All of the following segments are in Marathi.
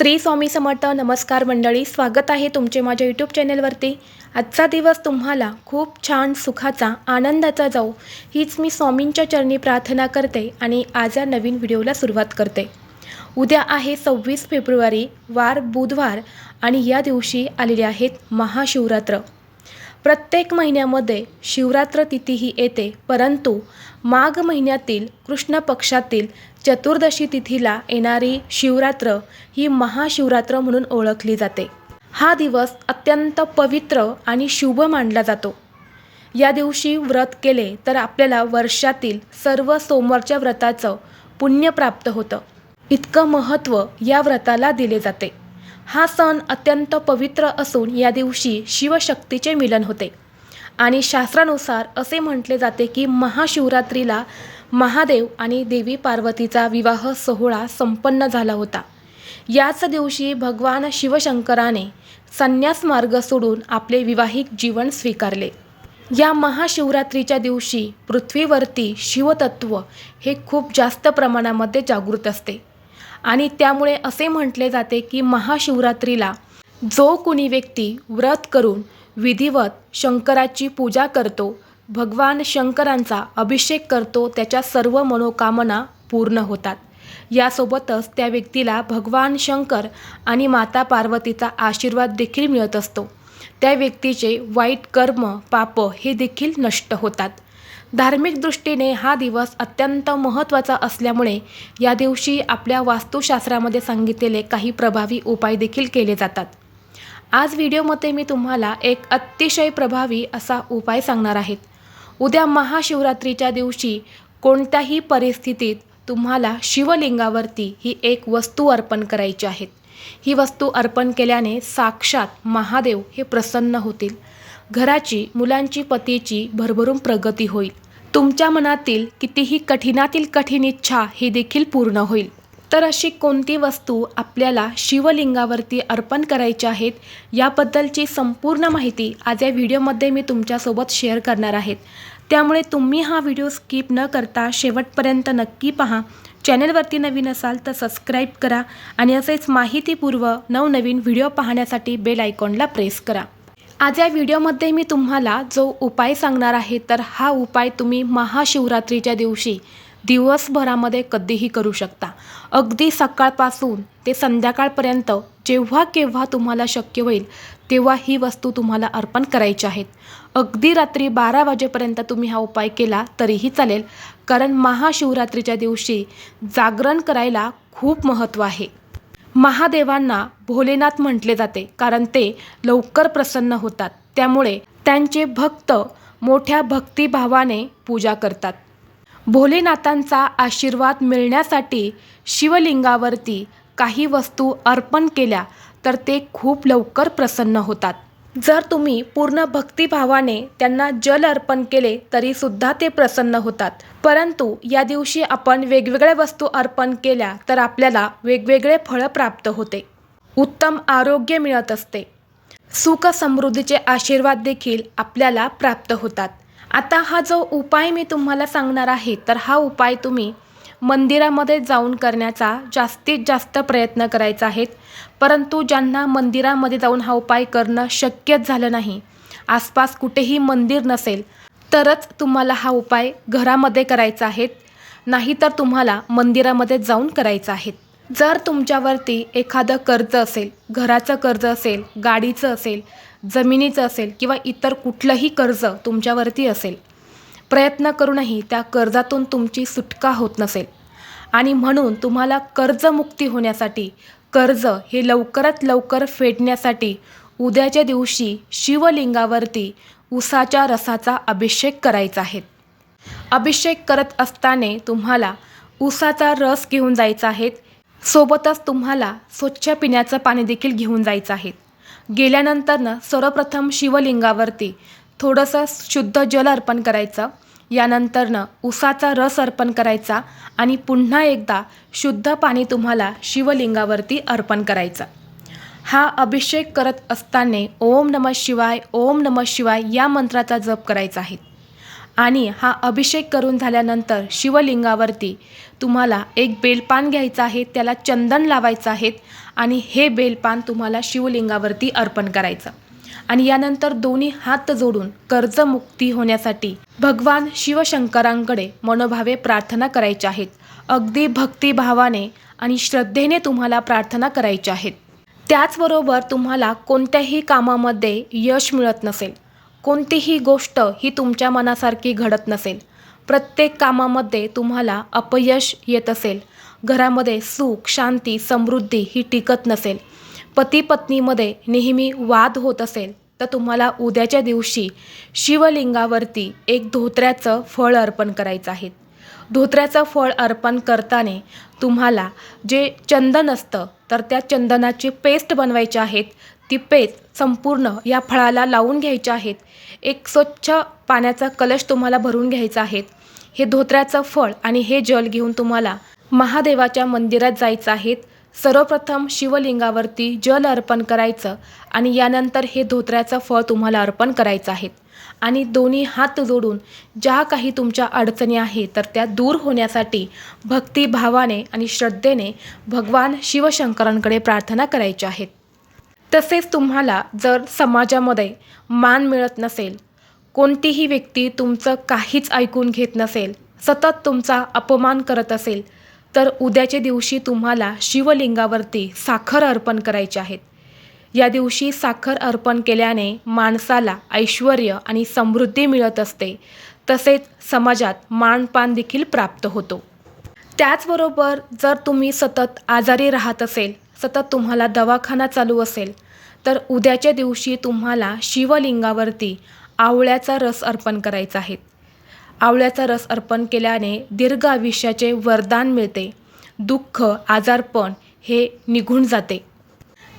श्री स्वामी समर्थ नमस्कार मंडळी स्वागत आहे तुमचे माझ्या यूट्यूब चॅनेलवरती. आजचा दिवस तुम्हाला खूप छान सुखाचा आनंदाचा जाऊ हीच मी स्वामींच्या चरणी प्रार्थना करते आणि आज या नवीन व्हिडिओला सुरुवात करते. उद्या आहे सव्वीस फेब्रुवारी वार बुधवार आणि या दिवशी आलेले आहेत महाशिवरात्र. प्रत्येक महिन्यामध्ये शिवरात्र तिथीही येते परंतु माघ महिन्यातील कृष्ण पक्षातील चतुर्दशी तिथीला येणारी शिवरात्र ही महाशिवरात्र म्हणून ओळखली जाते. हा दिवस अत्यंत पवित्र आणि शुभ मानला जातो. या दिवशी व्रत केले तर आपल्याला वर्षातील सर्व सोमवारच्या व्रताचं पुण्य प्राप्त होतं. इतकं महत्त्व या व्रताला दिले जाते. हा सण अत्यंत पवित्र असून या दिवशी शिवशक्तीचे मिलन होते. आणि शास्त्रानुसार असे म्हटले जाते की महाशिवरात्रीला महादेव आणि देवी पार्वतीचा विवाह सोहळा संपन्न झाला होता. याच दिवशी भगवान शिवशंकराने संन्यास मार्ग सोडून आपले विवाहिक जीवन स्वीकारले. या महाशिवरात्रीच्या दिवशी पृथ्वीवरती शिवतत्व हे खूप जास्त प्रमाणामध्ये जागृत असते. आणि त्यामुळे असे म्हटले जाते की महाशिवरात्रीला जो कोणी व्यक्ती व्रत करून विधिवत शंकराची पूजा करतो भगवान शंकरांचा अभिषेक करतो त्याच्या सर्व मनोकामना पूर्ण होतात. यासोबतच त्या व्यक्तीला भगवान शंकर आणि माता पार्वतीचा आशीर्वाद देखील मिळत असतो. त्या व्यक्तीचे वाईट कर्म पाप हे देखील नष्ट होतात. धार्मिक दृष्टीने हा दिवस अत्यंत महत्त्वाचा असल्यामुळे या दिवशी आपल्या वास्तुशास्त्रामध्ये सांगितलेले काही प्रभावी उपाय देखील केले जातात. आज व्हिडिओमध्ये मी तुम्हाला एक अतिशय प्रभावी असा उपाय सांगणार आहेत उद्या महाशिवरात्रीच्या दिवशी कोणत्याही परिस्थितीत तुम्हाला शिवलिंगावरती ही एक वस्तू अर्पण करायची आहेत ही वस्तू अर्पण केल्याने साक्षात महादेव हे प्रसन्न होतील. घराची मुलांची पतीची भरभरून प्रगती होईल. तुमच्या मनातील कितीही कठीणातील कठीण इच्छा ही देखील पूर्ण होईल. तर अशी कोणती वस्तू आपल्याला शिवलिंगावरती अर्पण करायची आहेत याबद्दलची संपूर्ण माहिती आज या व्हिडिओमध्ये मी तुमच्यासोबत शेअर करणार आहेत. त्यामुळे तुम्ही हा व्हिडिओ स्किप न करता शेवटपर्यंत नक्की पहा. चॅनलवरती नवीन असाल तर सबस्क्राईब करा आणि असेच माहितीपूर्व नवनवीन व्हिडिओ पाहण्यासाठी बेल आयकॉनला प्रेस करा. आज या व्हिडिओमध्ये मी तुम्हाला जो उपाय सांगणार आहे तर हा उपाय तुम्ही महाशिवरात्रीच्या दिवशी दिवसभरामध्ये कधीही करू शकता. अगदी सकाळपासून ते संध्याकाळपर्यंत जेव्हा केव्हा तुम्हाला शक्य होईल तेव्हा ही वस्तू तुम्हाला अर्पण करायची आहेत. अगदी रात्री बारा वाजेपर्यंत तुम्ही हा उपाय केला तरीही चालेल कारण महाशिवरात्रीच्या दिवशी जागरण करायला खूप महत्त्व आहे. महादेवांना भोलेनाथ म्हटले जाते कारण ते लवकर प्रसन्न होतात. त्यामुळे त्यांचे भक्त मोठ्या भक्तिभावाने पूजा करतात. भोलेनाथांचा आशीर्वाद मिळण्यासाठी शिवलिंगावरती काही वस्तू अर्पण केल्या तर ते खूप लवकर प्रसन्न होतात. जर तुम्ही पूर्ण भक्तिभावाने त्यांना जल अर्पण केले तरीसुद्धा ते प्रसन्न होतात. परंतु या दिवशी आपण वेगवेगळ्या वस्तू अर्पण केल्या तर आपल्याला वेगवेगळे फळं प्राप्त होते. उत्तम आरोग्य मिळत असते. सुख समृद्धीचे आशीर्वाद देखील आपल्याला प्राप्त होतात. आता हा जो उपाय मी तुम्हाला सांगणार आहे तर हा उपाय तुम्ही मंदिरामध्ये जाऊन करण्याचा जास्तीत जास्त प्रयत्न करायचा आहेत. परंतु ज्यांना मंदिरामध्ये जाऊन हा उपाय करणं शक्यच झालं नाही आसपास कुठेही मंदिर नसेल तरच तुम्हाला हा उपाय घरामध्ये करायचा आहेत. नाहीतर तुम्हाला मंदिरामध्ये जाऊन करायचा आहे जर तुमच्यावरती एखादं कर्ज असेल घराचं कर्ज असेल गाडीचं असेल जमिनीचं असेल किंवा इतर कुठलंही कर्ज तुमच्यावरती असेल प्रयत्न करूनही त्या कर्जातून तुमची सुटका होत नसेल. आणि म्हणून तुम्हाला कर्जमुक्ती होण्यासाठी कर्ज हे लवकरात लवकर फेडण्यासाठी उद्याच्या दिवशी शिवलिंगावरती उसाच्या रसाचा अभिषेक करायचा आहे. अभिषेक करत असताना तुम्हाला उसाचा रस घेऊन जायचा आहे. सोबतच तुम्हाला स्वच्छ पिण्याचं पाणी देखील घेऊन जायचं आहे. गेल्यानंतरनं सर्वप्रथम शिवलिंगावरती थोडंसं शुद्ध जल अर्पण करायचं. यानंतरनं उसाचा रस अर्पण करायचा आणि पुन्हा एकदा शुद्ध पाणी तुम्हाला शिवलिंगावरती अर्पण करायचं. हा अभिषेक करत असताना ओम नमः शिवाय ओम नमः शिवाय या मंत्राचा जप करायचा आहे. आणि हा अभिषेक करून झाल्यानंतर शिवलिंगावरती तुम्हाला एक बेलपान घ्यायचं आहे त्याला चंदन लावायचं आहे आणि हे बेलपान तुम्हाला शिवलिंगावरती अर्पण करायचं. आणि यानंतर दोन्ही हात जोडून कर्जमुक्ती होण्यासाठी भगवान शिवशंकरांकडे मनोभावे प्रार्थना करायच्या आहेत. अगदी भक्तिभावाने आणि श्रद्धेने तुम्हाला प्रार्थना करायच्या आहेत. त्याचबरोबर तुम्हाला कोणत्याही कामामध्ये यश मिळत नसेल. कोणतीही गोष्ट ही तुमच्या मनासारखी घडत नसेल. प्रत्येक कामामध्ये तुम्हाला अपयश येत असेल. घरामध्ये सुख शांती समृद्धी ही टिकत नसेल. पती पत्नीमध्ये नेहमी वाद होत असेल तर तुम्हाला उद्याच्या दिवशी शिवलिंगावरती एक धोत्र्याचं फळ अर्पण करायचं आहे. धोत्र्याचं फळ अर्पण करताना तुम्हाला जे चंदन असतं तर त्या चंदनाची पेस्ट बनवायची आहेत. ती पेस्ट संपूर्ण या फळाला लावून घ्यायच्या आहेत. एक स्वच्छ पाण्याचा कलश तुम्हाला भरून घ्यायचा आहे. हे धोत्र्याचं फळ आणि हे जल घेऊन तुम्हाला महादेवाच्या मंदिरात जायचं आहेत सर्वप्रथम शिवलिंगावरती जल अर्पण करायचं आणि यानंतर हे धोत्र्याचं फळ तुम्हाला अर्पण करायचं आहे. आणि दोन्ही हात जोडून ज्या काही तुमच्या अडचणी आहेत तर त्या दूर होण्यासाठी भक्तिभावाने आणि श्रद्धेने भगवान शिवशंकरांकडे प्रार्थना करायच्या आहेत तसेच तुम्हाला जर समाजामध्ये मान मिळत नसेल कोणतीही व्यक्ती तुमचं काहीच ऐकून घेत नसेल सतत तुमचा अपमान करत असेल तर उद्याच्या दिवशी तुम्हाला शिवलिंगावरती साखर अर्पण करायचे आहेत. या दिवशी साखर अर्पण केल्याने माणसाला ऐश्वर आणि समृद्धी मिळत असते. तसेच समाजात मानपान देखील प्राप्त होतो. त्याचबरोबर जर तुम्ही सतत आजारी राहत असेल सतत तुम्हाला दवाखाना चालू असेल तर उद्याच्या दिवशी तुम्हाला शिवलिंगावरती आवळ्याचा रस अर्पण करायचा आहे. आवळ्याचा रस अर्पण केल्याने दीर्घ आयुष्याचे वरदान मिळते. दुःख आजारपण हे निघून जाते.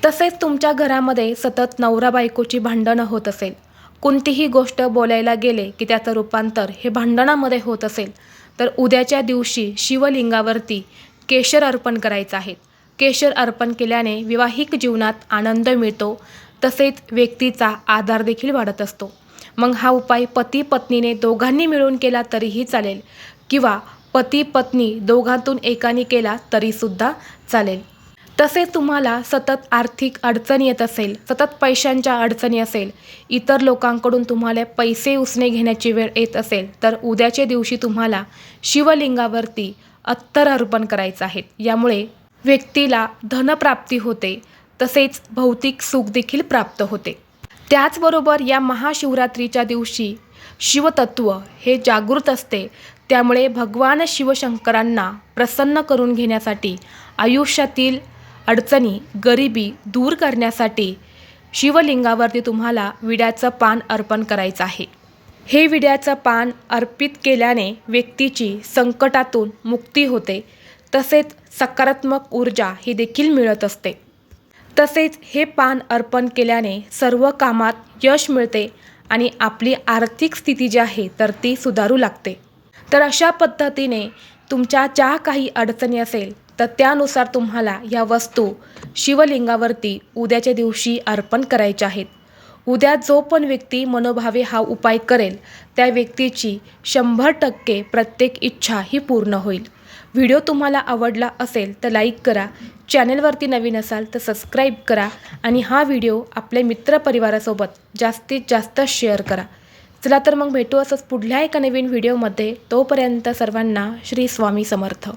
तसेच तुमच्या घरामध्ये सतत नवरा बायकोची भांडणं होत असेल. कोणतीही गोष्ट बोलायला गेले की त्याचं रूपांतर हे भांडणामध्ये होत असेल तर उद्याच्या दिवशी शिवलिंगावरती केशर अर्पण करायचं आहे. केशर अर्पण केल्याने विवाहिक जीवनात आनंद मिळतो तसेच व्यक्तीचा आधार देखील वाढत असतो. मग हा उपाय पती पत्नीने दोघांनी मिळून केला तरीही चालेल. किंवा पती पत्नी दोघांतून एकाने केला तरीसुद्धा चालेल. तसेच तुम्हाला सतत आर्थिक अडचणी येत असेल सतत पैशांच्या अडचणी असेल इतर लोकांकडून तुम्हाला पैसे उसने घेण्याची वेळ येत असेल तर उद्याच्या दिवशी तुम्हाला शिवलिंगावरती अत्तर अर्पण करायचं आहे. यामुळे व्यक्तीला धनप्राप्ती होते तसेच भौतिक सुख देखील प्राप्त होते. त्याचबरोबर या महाशिवरात्रीच्या दिवशी शिवतत्व हे जागृत असते. त्यामुळे भगवान शिवशंकरांना प्रसन्न करून घेण्यासाठी आयुष्यातील अडचणी गरिबी दूर करण्यासाठी शिवलिंगावरती तुम्हाला विड्याचं पान अर्पण करायचं आहे. हे विड्याचं पान अर्पित केल्याने व्यक्तीची संकटातून मुक्ती होते. तसेच सकारात्मक ऊर्जा ही देखील मिळत असते. तसेच हे पान अर्पण केल्याने सर्व कामात यश मिळते आणि आपली आर्थिक स्थिती जी आहे तर ती सुधारू लागते. तर अशा पद्धतीने तुमच्या ज्या काही अडचणी असेल तर त्यानुसार तुम्हाला या वस्तू शिवलिंगावरती उद्याच्या दिवशी अर्पण करायच्या आहेत. उद्या जो पण व्यक्ती मनोभावे हा उपाय करेल त्या व्यक्तीची शंभर टक्के प्रत्येक इच्छा ही पूर्ण होईल. व्हिडिओ तुम्हाला आवडला असेल तर लाईक करा चॅनलवरती नवीन असाल तर सबस्क्राईब करा आणि हा व्हिडिओ आपल्या मित्रपरिवारासोबत जास्तीत जास्त शेअर करा. चला तर मग भेटू असंच पुढल्या एका नवीन व्हिडिओमध्ये. तोपर्यंत सर्वांना श्री स्वामी समर्थ.